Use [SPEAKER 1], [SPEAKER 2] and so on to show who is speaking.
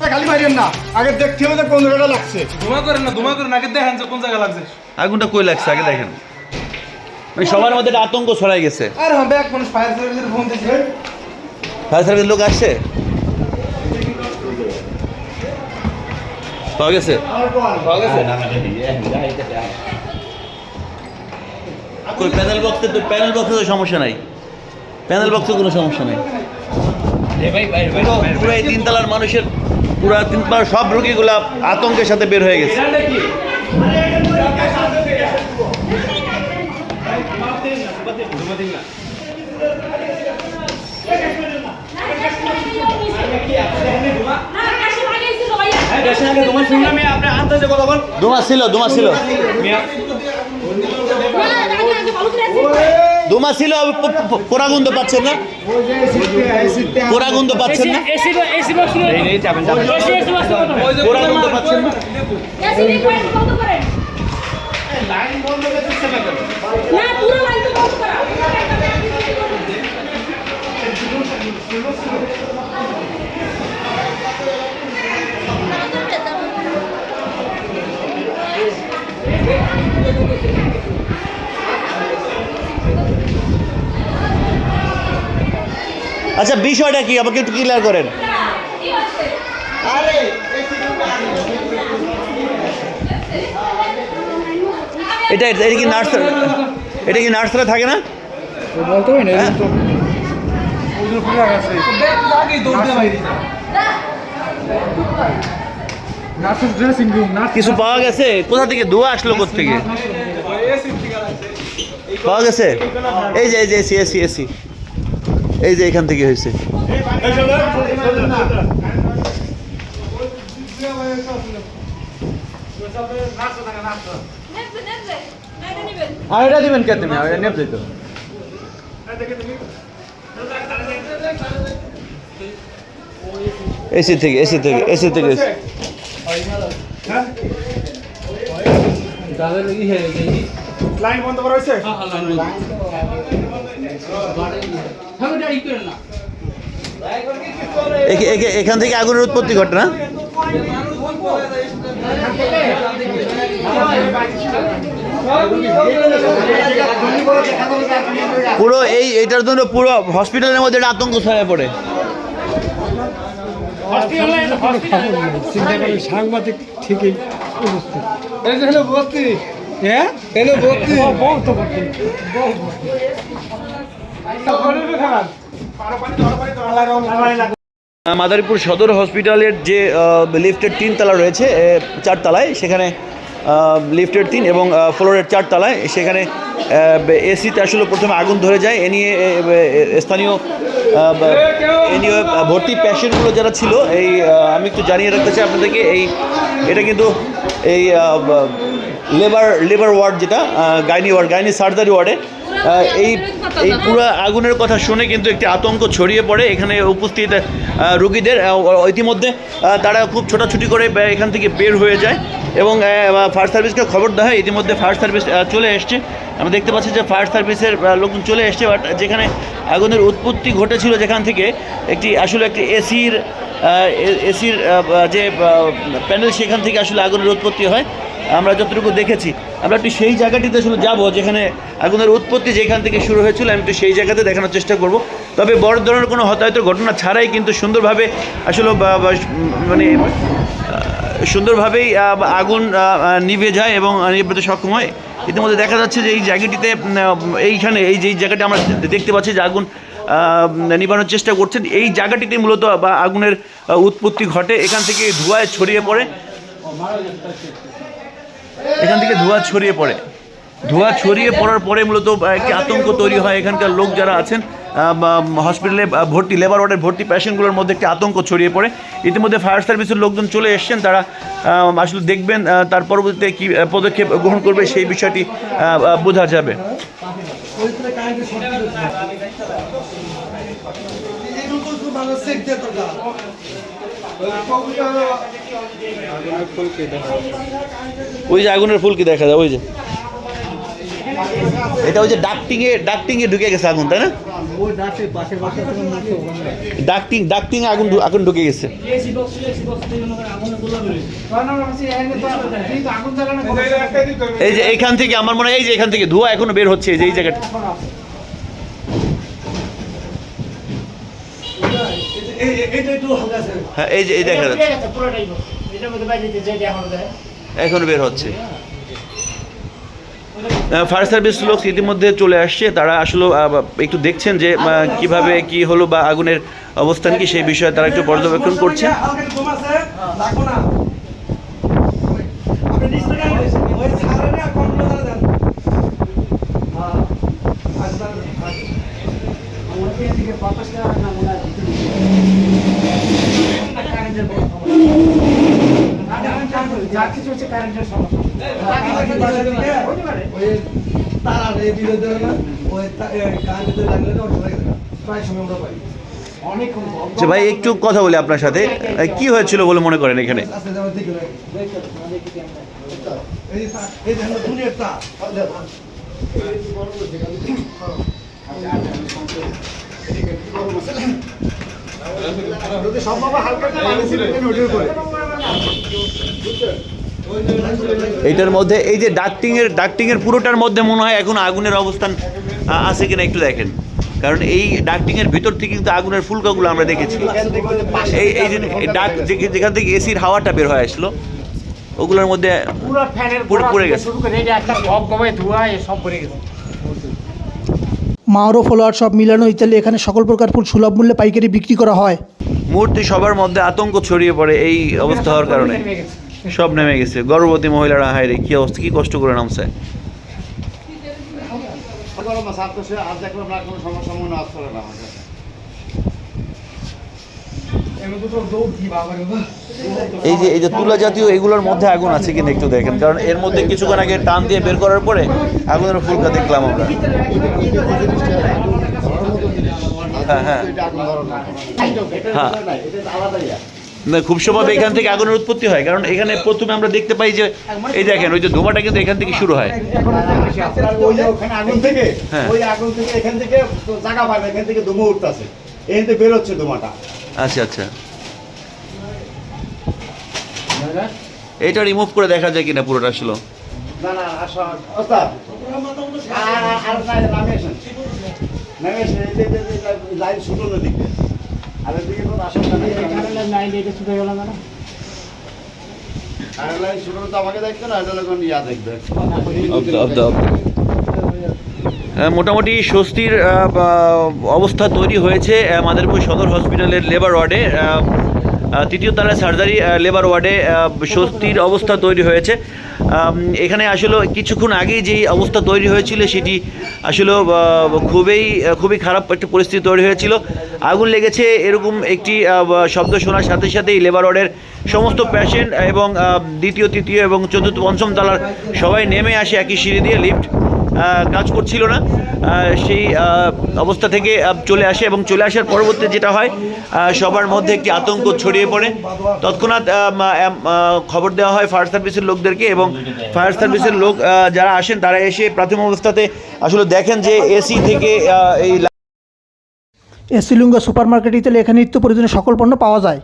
[SPEAKER 1] খালি না। আগে দেখতে হবে যে কোন জায়গাটা লাগছে।
[SPEAKER 2] ধুমা করেন না ধুমা করেন আগে দেখেন যে কোন জায়গায় লাগছে।
[SPEAKER 3] আগুনটা কই লাগছে? আগে দেখেন। ওই সবার মধ্যে একটা আতঙ্ক ছড়াই গেছে।
[SPEAKER 2] আর হ্যাঁ ব্যাগ মানুষ ফায়ার সার্ভিসের ফোন দিয়েছে।
[SPEAKER 3] ফায়ার সার্ভিস লোক আসছে? পাওয়া গেছে? পাওয়া গেছে। কই প্যানেল বক্সে তো প্যানেল বক্সে তো সমস্যা নাই। প্যানেল বক্সে কোনো সমস্যা নাই। পুরো পুরো এই তিনতলার মানুষের পুরো তিনতলার সব রোগীগুলা আতঙ্কের সাথে বের হয়ে গেছে। দুমা ছিল দুমা ছিল। দুমা ছিল পোড়া গন্ধ পাচ্ছেন না? পোড়া গন্ধ পাচ্ছেন না? পোড়া গন্ধ পাচ্ছেন না?
[SPEAKER 4] না পুরো
[SPEAKER 3] আচ্ছা বিষয়টা কি? আমাকে একটু ক্লিয়ার করেন। এটা এটা কি নার্স এটা কি নার্সরা থাকে না? হ্যাঁ?
[SPEAKER 2] দিয়ে
[SPEAKER 3] কিছু পাওয়া গেছে? কোথা থেকে? ধোয়া আসলো থেকে পাওয়া গেছে? এই যে এই যে এসি এসি এসি এই যে এখান থেকে হয়েছে।
[SPEAKER 1] আর এটা দিবেন কে তুমি? আর নেব দিত
[SPEAKER 3] এসি থেকে এসি থেকে এসি থেকে।
[SPEAKER 1] লাইন বন্ধ করা হয়েছে?
[SPEAKER 3] এখে- এখে- এখান থেকে আগুনের উৎপত্তি ঘটে না? পুরো এই এটার জন্য পুরো হসপিটালের মধ্যে একটা আতঙ্ক ছড়ায় পড়ে।
[SPEAKER 1] সাংবাদিক ঠিকই উপস্থিত।
[SPEAKER 2] এই যে হলো ভর্তি।
[SPEAKER 1] হ্যাঁ
[SPEAKER 2] হলো ভর্তি
[SPEAKER 1] বহুত ভর্তি
[SPEAKER 3] মাদারীপুর সদর হসপিটালের যে লিফটের তিন তলা রয়েছে এ, চার তলায় সেখানে লিফটের তিন এবং ফ্লোরের চার তলায় সেখানে এসিতে আসলে প্রথমে আগুন ধরে যায়। এ নিয়ে স্থানীয় এ নিয়ে ভর্তি প্যাশেন্টগুলো যারা ছিল এই আমি একটু জানিয়ে রাখতে চাই আপনাদেরকে এই এটা কিন্তু এই লেবার লেবার ওয়ার্ড যেটা গাইনি ওয়ার্ড গাইনি সার্জারি ওয়ার্ডে এই এই পুরো আগুনের কথা শুনে কিন্তু একটি আতঙ্ক ছড়িয়ে পড়ে। এখানে উপস্থিত রোগীদের ইতিমধ্যে তারা খুব ছোটাছুটি করে এখান থেকে বের হয়ে যায়। এবং ফায়ার সার্ভিসকে খবর দেওয়া হয়। ইতিমধ্যে ফায়ার সার্ভিস চলে এসছে। আমরা দেখতে পাচ্ছি যে ফায়ার সার্ভিসের লোকজন চলে এসছে। বাট যেখানে আগুনের উৎপত্তি ঘটেছিল যেখান থেকে একটি, আসলে একটি এসির এসির যে প্যানেল সেখান থেকে আসলে আগুনের উৎপত্তি হয়। আমরা যতটুকু দেখেছি। আমরা একটু সেই জায়গাটিতে আসলে যাব, যেখানে আগুনের উৎপত্তি যেখান থেকে শুরু হয়েছিল, আমি একটু সেই জায়গাতে দেখানোর চেষ্টা করব। তবে বড় ধরনের কোনো হতাহত ঘটনা ছাড়াই কিন্তু সুন্দরভাবে আসলে মানে সুন্দরভাবেই আগুন নিভে যায় এবং নিভতে সক্ষম হয়। ইতিমধ্যে দেখা যাচ্ছে যে এই জায়গাটিতে এইখানে, এই যে জায়গাটি আমরা দেখতে পাচ্ছি যে আগুন নিবানোর চেষ্টা করছেন, এই জায়গাটিতে মূলত আগুনের উৎপত্তি ঘটে। এখান থেকে ধোঁয়ায় ছড়িয়ে পড়ে। এখান থেকে ধোঁয়া ছড়িয়ে পড়ে। ধোঁয়া ছড়িয়ে পড়ার পরে মূলত একটি আতঙ্ক তৈরি হয় এখানকার লোক যারা আছেন। হসপিটালে ভর্তি লেবার ওয়ার্ডের ভর্তি পেশেন্টগুলোর মধ্যে একটি আতঙ্ক ছড়িয়ে পড়ে। ইতিমধ্যে ফায়ার সার্ভিসের লোকজন চলে এসছেন। তারা আসলে দেখবেন তার পরবর্তীতে কী পদক্ষেপ গ্রহণ করবে সেই বিষয়টি বোঝা যাবে। ওই যে আগুনের ফুলকি দেখা যায়? ওই যে। এটা ওই যে ডাকটিংয়ে ডাকটিংয়ে ঢুকে গেছে আগুন তাই না? ডাক্টিং ডাক্টিং আগুন আগুন ঢুকে গেছে। এই যে এইখান থেকে আমার মনে হয় এই যে এখান থেকে ধোঁয়া এখনও বের হচ্ছে এই যে এই জায়গাটা। হ্যাঁ এই যে এই দেখা যাচ্ছে
[SPEAKER 4] এখন
[SPEAKER 3] বের হচ্ছে ফায়ার সার্ভিস লোক ইতিমধ্যে চলে আসছে তারা আসলে একটু দেখছেন যে কীভাবে কি হলো বা আগুনের অবস্থান কি সেই বিষয়ে তারা একটু পর্যবেক্ষণ করছে
[SPEAKER 2] রাখো না তারা বিরোধী না ওই লাগলে প্রায় সময় আমরা পাই। অনেক
[SPEAKER 3] ভাই একটু কথা বলি আপনার সাথে। কি হয়েছিল বলে মনে করেন এখানে?
[SPEAKER 2] এই
[SPEAKER 3] এইটার মধ্যে এই যে ডাক্টিং এর ডাক্টিং এর পুরোটার মধ্যে মনে হয় এখন আগুনের অবস্থান আছে কিনা একটু দেখেন। কারণ এই ডাক্টিং এর ভিতর থেকে কিন্তু আগুনের ফুলকাগুলো আমরা দেখেছি। এই এই যে ডাক যে- যেখান থেকে এসির হাওয়াটা বের হয়ে আসলো ওগুলোর মধ্যে
[SPEAKER 4] পুরো ফ্যানের
[SPEAKER 3] পুরো পড়ে গেছে।
[SPEAKER 4] শুরু করে একটা গবায় ধোয়া এ সব পড়ে গেছে।
[SPEAKER 5] মাওরো ফলোয়ার সব মিলানো ইত্যাদি এখানে সকল প্রকার ফুল সুলভ মূল্যে পাইকারি বিক্রি করা হয়।
[SPEAKER 3] মুহূর্তে সবার মধ্যে আতঙ্ক ছড়িয়ে পড়ে এই অবস্থা হওয়ার কারণে। সব নেমে গেছে। গর্ভবতী মহিলারা হায় রে কি অবস্থা কি কষ্ট করে নামছে।
[SPEAKER 6] আর দেখলাম না কোনো সমস্যা মনে আসছে না আমার কাছে।
[SPEAKER 2] এমন তো দৌড় কি বাবা রে বাবা
[SPEAKER 3] এই যে এই যে তুলা জাতীয় এগুলোর মধ্যে আগুন আছে কিনা একটু দেখেন, কারণ এর মধ্যে কিছুক্ষণ আগে টান দিয়ে বের করার পরে আগুনের ফুলকা দেখলাম আমরা। হ্যাঁ হ্যাঁ। হ্যাঁ। খুব সম্ভব এখান থেকে আগুনের উৎপত্তি হয়, কারণ এখানে প্রথমে আমরা দেখতে পাই যে, এই দেখেন, ওই যে ধোঁয়াটা কিন্তু এখান থেকে শুরু হয়। হ্যাঁ।
[SPEAKER 6] জায়গা পায় এখান থেকে ধুমো উঠতেছে। এখান থেকে বেরোচ্ছে ধুমাটা
[SPEAKER 3] আচ্ছা আচ্ছা। এটা রিমুভ করে দেখা যায় কিনা পুরোটা আসলো?
[SPEAKER 6] আমাকে দেখবে না এটা ইয়া দেখবে।
[SPEAKER 3] মোটামুটি স্বস্তির অবস্থা তৈরি হয়েছে মাদারপুর সদর হসপিটালের লেবার ওয়ার্ডে তৃতীয় তলায় সার্জারি লেবার ওয়ার্ডে স্বস্তির অবস্থা তৈরি হয়েছে। এখানে আসলে কিছুক্ষণ আগেই যেই অবস্থা তৈরি হয়েছিল, সেটি আসলে খুবই খুবই খারাপ একটা পরিস্থিতি তৈরি হয়েছিল। আগুন লেগেছে এরকম একটি শব্দ শোনার সাথে সাথেই লেবার ওয়ার্ডের সমস্ত পেশেন্ট এবং দ্বিতীয়, তৃতীয় এবং চতুর্থ, পঞ্চম তলার সবাই নেমে আসে একই সিঁড়ি দিয়ে লিফট কাজ করছিল না। সেই অবস্থা থেকে চলে আসে এবং চলে আসার পরবর্তী যেটা হয় সবার মধ্যে একটি আতঙ্ক ছড়িয়ে পড়ে। তৎক্ষণাৎ খবর দেওয়া হয় ফায়ার সার্ভিসের লোকদেরকে এবং ফায়ার সার্ভিসের লোক যারা আসেন, তারা এসে প্রাথমিক অবস্থাতে আসলে দেখেন যে এসি থেকে এই
[SPEAKER 5] এসিলুঙ্গা সুপার মার্কেট ইত্যাদি এখানে নিত্য প্রয়োজনীয় সকল পণ্য পাওয়া যায়।